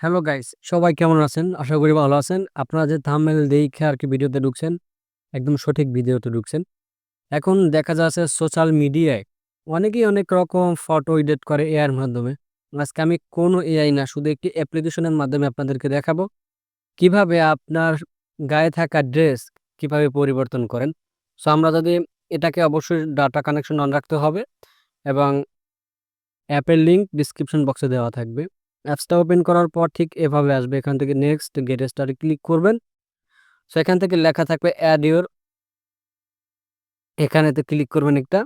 Hello guys সবাই কেমন আছেন? আশা করি ভালো আছেন। আপনারা যে থাম্বনেল দেখে আর কি ভিডিওতে ঢুকছেন, একদম সঠিক ভিডিওতে ঢুকছেন। এখন দেখা যাচ্ছে সোশ্যাল মিডিয়ায় অনেকেই অনেক রকম ফটো এডিট করে এআইয়ের মাধ্যমে। আজকে আমি কোনো এআই না, শুধু একটি অ্যাপ্লিকেশনের মাধ্যমে আপনাদেরকে দেখাবো। কীভাবে আপনার গায়ে থাকা ড্রেস কীভাবে পরিবর্তন করেন? সো আমরা যদি এটাকে অবশ্যই ডাটা কানেকশন অন রাখতে হবে এবং অ্যাপের লিঙ্ক ডিসক্রিপশন বক্সে দেওয়া থাকবে। অ্যাপসটা ওপেন করার পর ঠিক এভাবে আসবে। এখান থেকে নেক্সট গেট স্টারে ক্লিক করবেন। সো এখান থেকে লেখা থাকবে অ্যাড ইউর এখানেতে ক্লিক করবেন একটা।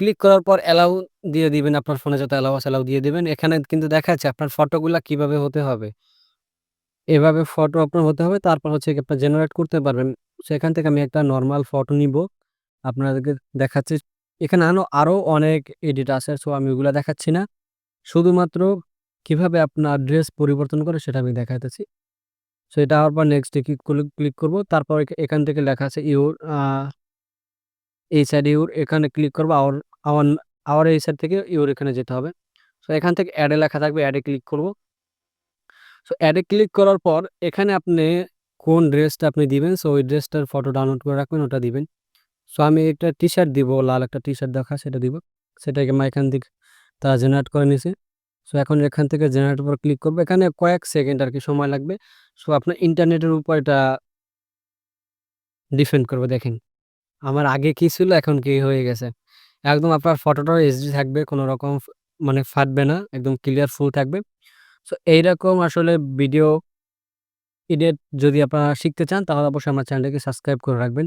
ক্লিক করার পর অ্যালাউ দিয়ে দিবেন আপনার ফোনে যত অ্যালাউ আছে অ্যালাউ দিয়ে দিবেন। এখানে কিন্তু দেখা যাচ্ছে আপনার ফটোগুলা কীভাবে হতে হবে। এভাবে ফটো আপনার হতে হবে। তারপর হচ্ছে আপনার জেনারেট করতে পারবেন। সেখান থেকে আমি একটা নর্মাল ফটো নিব। আপনাদেরকে দেখাচ্ছি এখানে আরও আরও অনেক এডিট আছে সো আমি ওগুলো দেখাচ্ছি না। শুধুমাত্র কীভাবে আপনার ড্রেস পরিবর্তন করে সেটা আমি দেখাতেছি সো এটা পর নেক্সটে ক্লিক ক্লিক করব, তারপর এখান থেকে লেখা আছে ইউর এই সাইড ইউর এখানে ক্লিক করব আওয়ার আওয়ার আওয়ার এই সাইড থেকে ইউর এখানে যেতে হবে। সো এখান থেকে অ্যাডে লেখা থাকবে অ্যাডে ক্লিক করব। সো অ্যাডে ক্লিক করার পর এখানে আপনি কোন ড্রেসটা আপনি দিবেন সো ওই ড্রেসটার ফটো ডাউনলোড করে রাখবেন, ওটা দিবেন। সো আমি একটা টি শার্ট দিব, লাল একটা টি শার্ট দেখা, সেটা দিব। সেটাকে আমি এখান থেকে তারা জেনারেট করে নিছে। সো এখন এখান থেকে জেনারেট উপর ক্লিক করব। এখানে কয়েক সেকেন্ড আর কি সময় লাগবে। সো আপনার ইন্টারনেটের উপর এটা ডিপেন্ড করবে, দেখেন। আমার আগে কি ছিল, এখন কি হয়ে গেছে। একদম আপনার ফটোটাও এইচডি থাকবে, কোনো রকম মানে ফাটবে না, একদম ক্লিয়ার ফুল থাকবে। সো এইরকম আসলে ভিডিও এডিট যদি আপনারা শিখতে চান, তাহলে অবশ্যই আমার চ্যানেলটাকে সাবস্ক্রাইব করে রাখবেন।